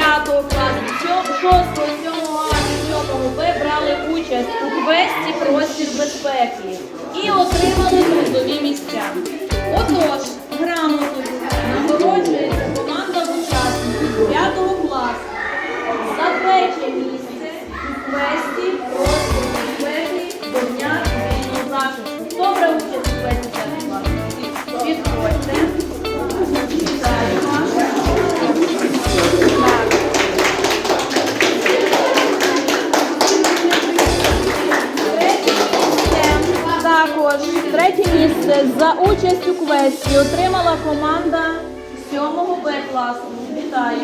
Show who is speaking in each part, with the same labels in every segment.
Speaker 1: класу, 6, 7 А 7 ви брали участь у квесті Простір безпеки. І отримали Також третє місце за участь у квесті отримала команда 7 Б класу. Вітаю.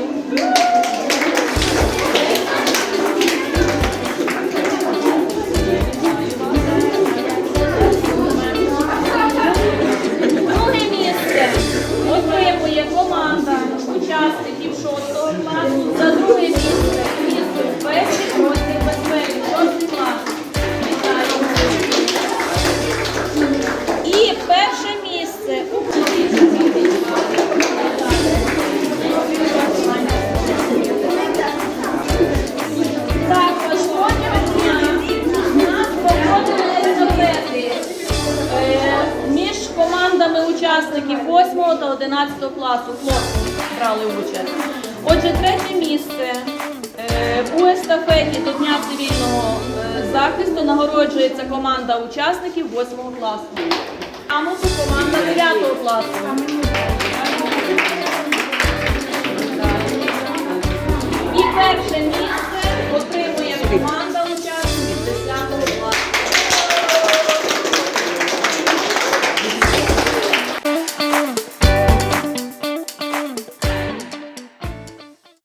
Speaker 1: Друге місце отримує команда учасників учасників 8 та 11 класу. Хлопці брали участь. Отже, третє місце е, у естафеті до Дня цивільного е, захисту нагороджується команда учасників 8 класу. Грамоту команда 9 класу.